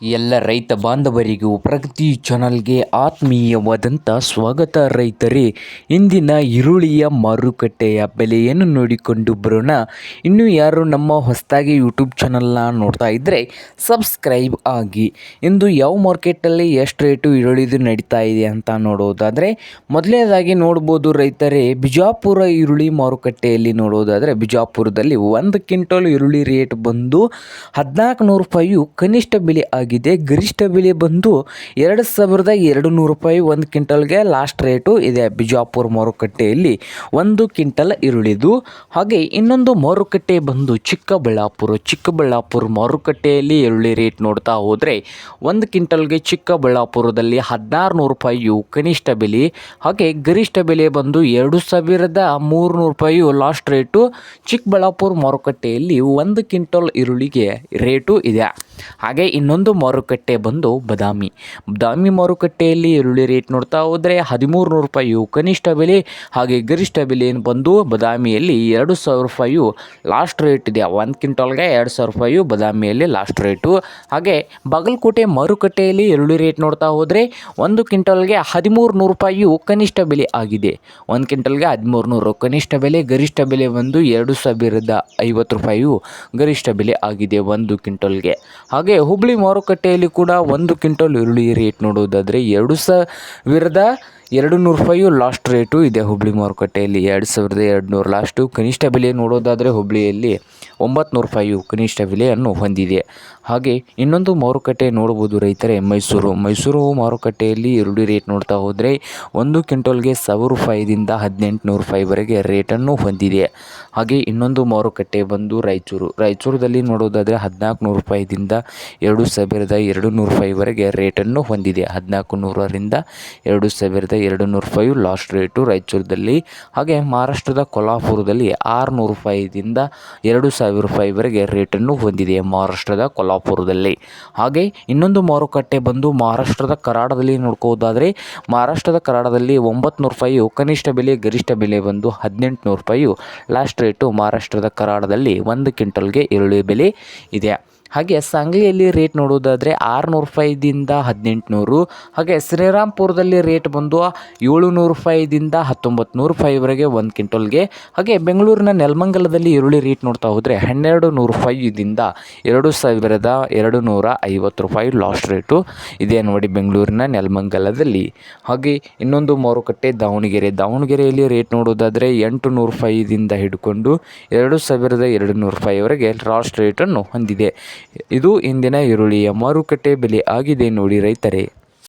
ಎಲ್ಲ ರೈತ ಬಾಂಧವರಿಗೂ ಪ್ರಗತಿ ಚಾನಲ್ಗೆ ಆತ್ಮೀಯವಾದಂಥ ಸ್ವಾಗತ ರೈತರೇ. ಇಂದಿನ ಈರುಳ್ಳಿಯ ಮಾರುಕಟ್ಟೆಯ ಬೆಲೆಯನ್ನು ನೋಡಿಕೊಂಡು ಬರೋಣ. ಇನ್ನು ಯಾರು ನಮ್ಮ ಹೊಸದಾಗಿ ಯೂಟ್ಯೂಬ್ ಚಾನಲ್ನ ನೋಡ್ತಾ ಇದ್ದರೆ ಸಬ್ಸ್ಕ್ರೈಬ್ ಆಗಿ. ಇಂದು ಯಾವ ಮಾರ್ಕೆಟಲ್ಲಿ ಎಷ್ಟು ರೇಟು ಈರುಳ್ಳಿದು ನಡೀತಾ ಇದೆ ಅಂತ ನೋಡೋದಾದರೆ, ಮೊದಲನೇದಾಗಿ ನೋಡ್ಬೋದು ರೈತರೇ, ಬಿಜಾಪುರ ಈರುಳ್ಳಿ ಮಾರುಕಟ್ಟೆಯಲ್ಲಿ ನೋಡೋದಾದರೆ, ಬಿಜಾಪುರದಲ್ಲಿ ಒಂದು ಕ್ವಿಂಟಲ್ ಈರುಳ್ಳಿ ರೇಟ್ ಬಂದು ಹದಿನಾಲ್ಕು ನೂರು ರೂಪಾಯಿಯು ಕನಿಷ್ಠ ಬೆಲೆ ಗರಿಷ್ಠ ಬೆಲೆ ಬಂದು ಎರಡು ಸಾವಿರದ ಎರಡು ನೂರು ರೂಪಾಯಿ ಒಂದು ಕ್ವಿಂಟಲ್ಗೆ ಲಾಸ್ಟ್ ರೇಟು ಇದೆ. ಬಿಜಾಪುರ ಮಾರುಕಟ್ಟೆಯಲ್ಲಿ ಒಂದು ಕ್ವಿಂಟಲ್ ಈರುಳ್ಳಿದು. ಹಾಗೆ ಇನ್ನೊಂದು ಮಾರುಕಟ್ಟೆ ಬಂದು ಚಿಕ್ಕಬಳ್ಳಾಪುರ. ಚಿಕ್ಕಬಳ್ಳಾಪುರ ಮಾರುಕಟ್ಟೆಯಲ್ಲಿ ಈರುಳ್ಳಿ ರೇಟ್ ನೋಡ್ತಾ ಹೋದರೆ ಒಂದು ಕ್ವಿಂಟಲ್ಗೆ ಚಿಕ್ಕಬಳ್ಳಾಪುರದಲ್ಲಿ ಹದಿನಾರು ನೂರು ರೂಪಾಯಿಯು ಕನಿಷ್ಠ ಬೆಲೆ. ಹಾಗೆ ಗರಿಷ್ಠ ಬೆಲೆ ಬಂದು ಎರಡು ಸಾವಿರದ ಮೂರುನೂರು ರೂಪಾಯಿಯು ಲಾಸ್ಟ್ ರೇಟು. ಚಿಕ್ಕಬಳ್ಳಾಪುರ ಮಾರುಕಟ್ಟೆಯಲ್ಲಿ ಒಂದು ಕ್ವಿಂಟಲ್ ಈರುಳ್ಳಿಗೆ ರೇಟು ಇದೆ. ಹಾಗೆ ಇನ್ನೊಂದು ಮಾರುಕಟ್ಟೆ ಬಂದು ಬದಾಮಿ. ಬದಾಮಿ ಮಾರುಕಟ್ಟೆಯಲ್ಲಿ ಈರುಳ್ಳಿ ರೇಟ್ ನೋಡ್ತಾ ಹೋದರೆ ಹದಿಮೂರು ನೂರು ರೂಪಾಯಿಯು ಕನಿಷ್ಠ ಬೆಲೆ, ಹಾಗೆ ಗರಿಷ್ಠ ಬೆಲೆ ಬಂದು ಬದಾಮಿಯಲ್ಲಿ ಎರಡು ಸಾವಿರ ರೂಪಾಯಿಯು ಲಾಸ್ಟ್ ರೇಟ್ ಇದೆ. ಒಂದು ಕ್ವಿಂಟಲ್ಗೆ ಎರಡು ಸಾವಿರ ರೂಪಾಯಿಯು ಬದಾಮಿಯಲ್ಲಿ ಲಾಸ್ಟ್ ರೇಟು. ಹಾಗೆ ಬಾಗಲಕೋಟೆ ಮಾರುಕಟ್ಟೆಯಲ್ಲಿ ಈರುಳ್ಳಿ ರೇಟ್ ನೋಡ್ತಾ ಹೋದರೆ ಒಂದು ಕ್ವಿಂಟಲ್ಗೆ ಹದಿಮೂರು ನೂರು ರೂಪಾಯಿಯು ಕನಿಷ್ಠ ಬೆಲೆ ಆಗಿದೆ. ಒಂದು ಕ್ವಿಂಟಲ್ಗೆ ಹದಿಮೂರು ನೂರು ಕನಿಷ್ಠ ಬೆಲೆ, ಗರಿಷ್ಠ ಬೆಲೆ ಬಂದು ಎರಡು ಸಾವಿರದ ಐವತ್ತು ರೂಪಾಯಿಯು ಗರಿಷ್ಠ ಬೆಲೆ ಆಗಿದೆ ಒಂದು ಕ್ವಿಂಟಲ್ಗೆ. ಹಾಗೆ ಹುಬ್ಳಿ ಮಾರುಕಟ್ಟೆಯಲ್ಲಿ ಕೂಡ ಒಂದು ಕ್ವಿಂಟಲ್ ಈರುಳ್ಳಿ ರೇಟ್ ನೋಡೋದಾದರೆ ಎರಡು ಸಾವಿರದ ಎರಡು ನೂರು ರೂಪಾಯಿಯು ಲಾಸ್ಟ್ ರೇಟು ಇದೆ ಹುಬ್ಳಿ ಮಾರುಕಟ್ಟೆಯಲ್ಲಿ. ಎರಡು ಸಾವಿರದ ಎರಡು ನೂರು ಲಾಸ್ಟು ಕನಿಷ್ಠ ಬೆಲೆ ನೋಡೋದಾದರೆ ಹುಬ್ಳಿಯಲ್ಲಿ ಒಂಬತ್ತು ರೂಪಾಯಿಯು ಕನಿಷ್ಠ ಬೆಲೆಯನ್ನು ಹೊಂದಿದೆ. ಹಾಗೆ ಇನ್ನೊಂದು ಮಾರುಕಟ್ಟೆ ನೋಡ್ಬೋದು ರೈತರೇ, ಮೈಸೂರು. ಮೈಸೂರು ಮಾರುಕಟ್ಟೆಯಲ್ಲಿ ಈರುಳ್ಳಿ ರೇಟ್ ನೋಡ್ತಾ ಹೋದರೆ ಒಂದು ಕ್ವಿಂಟಲ್ಗೆ ಸಾವಿರ ರೂಪಾಯಿದಿಂದ ಹದಿನೆಂಟು ನೂರು ರೂಪಾಯಿವರೆಗೆ ರೇಟನ್ನು ಹೊಂದಿದೆ. ಹಾಗೆ ಇನ್ನೊಂದು ಮಾರುಕಟ್ಟೆ ಬಂದು ರಾಯಚೂರು. ರಾಯಚೂರದಲ್ಲಿ ನೋಡೋದಾದರೆ ಹದಿನಾಲ್ಕು ನೂರು ರೂಪಾಯಿದಿಂದ ಎರಡು ಸಾವಿರದ ಎರಡು ನೂರು ರೂಪಾಯಿವರೆಗೆ ರೇಟನ್ನು ಹೊಂದಿದೆ. ಹದಿನಾಲ್ಕು ನೂರರಿಂದ ಎರಡು ಸಾವಿರದ ಎರಡು ನೂರು ರೂಪಾಯಿ ಲಾಸ್ಟ್ ರೇಟು ರಾಯಚೂರದಲ್ಲಿ ಹಾಗೆ ಮಹಾರಾಷ್ಟ್ರದ ಕೊಲ್ಹಾಪುರದಲ್ಲಿ ಆರುನೂರು ರೂಪಾಯಿದಿಂದ ಎರಡು ಸಾವಿರ ರೂಪಾಯಿವರೆಗೆ ರೇಟನ್ನು ಹೊಂದಿದೆ ಮಹಾರಾಷ್ಟ್ರದ ಕೊಲ್ಹಾಪುರದಲ್ಲಿ. ಹಾಗೆ ಇನ್ನೊಂದು ಮಾರುಕಟ್ಟೆ ಬಂದು ಮಹಾರಾಷ್ಟ್ರದ ಕರಾಡದಲ್ಲಿ ನೋಡ್ಕೋದಾದರೆ, ಮಹಾರಾಷ್ಟ್ರದ ಕರಾಡದಲ್ಲಿ ಒಂಬತ್ತು ನೂರು ರೂಪಾಯಿಯು ಕನಿಷ್ಠ ಬೆಲೆ, ಗರಿಷ್ಠ ಬೆಲೆ ಬಂದು ಹದಿನೆಂಟು ನೂರು ರೂಪಾಯಿಯು ಲಾಸ್ಟ್ ರೇಟು ಮಹಾರಾಷ್ಟ್ರದ ಕರಾಡದಲ್ಲಿ ಒಂದು ಕ್ವಿಂಟಲ್ಗೆ ಈರುಳ್ಳಿ ಬೆಲೆ ಇದೆ. ಹಾಗೆ ಸಂಗ್ಲಿಯಲ್ಲಿ ರೇಟ್ ನೋಡೋದಾದರೆ ಆರುನೂರು ರೂಪಾಯಿದಿಂದ ಹದಿನೆಂಟುನೂರು, ಹಾಗೆ ಶ್ರೀರಾಮ್ಪುರದಲ್ಲಿ ರೇಟ್ ಬಂದು ಏಳುನೂರು ರೂಪಾಯಿದಿಂದ ಹತ್ತೊಂಬತ್ತು ನೂರು ರೂಪಾಯಿವರೆಗೆ ಒಂದು ಕ್ವಿಂಟಲ್ಗೆ, ಹಾಗೆ ಬೆಂಗಳೂರಿನ ನೆಲಮಂಗಲದಲ್ಲಿ ಈರುಳ್ಳಿ ರೇಟ್ ನೋಡ್ತಾ ಹೋದರೆ ಹನ್ನೆರಡು ನೂರು ರೂಪಾಯಿದಿಂದ ಎರಡು ಸಾವಿರದ ಎರಡು ನೂರ ಐವತ್ತು ರೂಪಾಯಿ ಲಾಸ್ಟ್ ರೇಟು ಇದೆ ನೋಡಿ ಬೆಂಗಳೂರಿನ ನೆಲಮಂಗಲದಲ್ಲಿ. ಹಾಗೆ ಇನ್ನೊಂದು ಮಾರುಕಟ್ಟೆ ದಾವಣಗೆರೆ. ದಾವಣಗೆರೆಯಲ್ಲಿ ರೇಟ್ ನೋಡೋದಾದರೆ ಎಂಟು ನೂರು ರೂಪಾಯಿದಿಂದ ಹಿಡ್ಕೊಂಡು ಎರಡು ಸಾವಿರದ ಎರಡು ನೂರು ರೂಪಾಯಿವರೆಗೆ ಲಾಸ್ಟ್ ರೇಟನ್ನು ಹೊಂದಿದೆ. ಇದು ಇಂದಿನ ಈರುಳ್ಳಿಯ ಮಾರುಕಟ್ಟೆ ಬೆಲೆ ಆಗಿದೆ ನೋಡಿ ರೈತರೇ.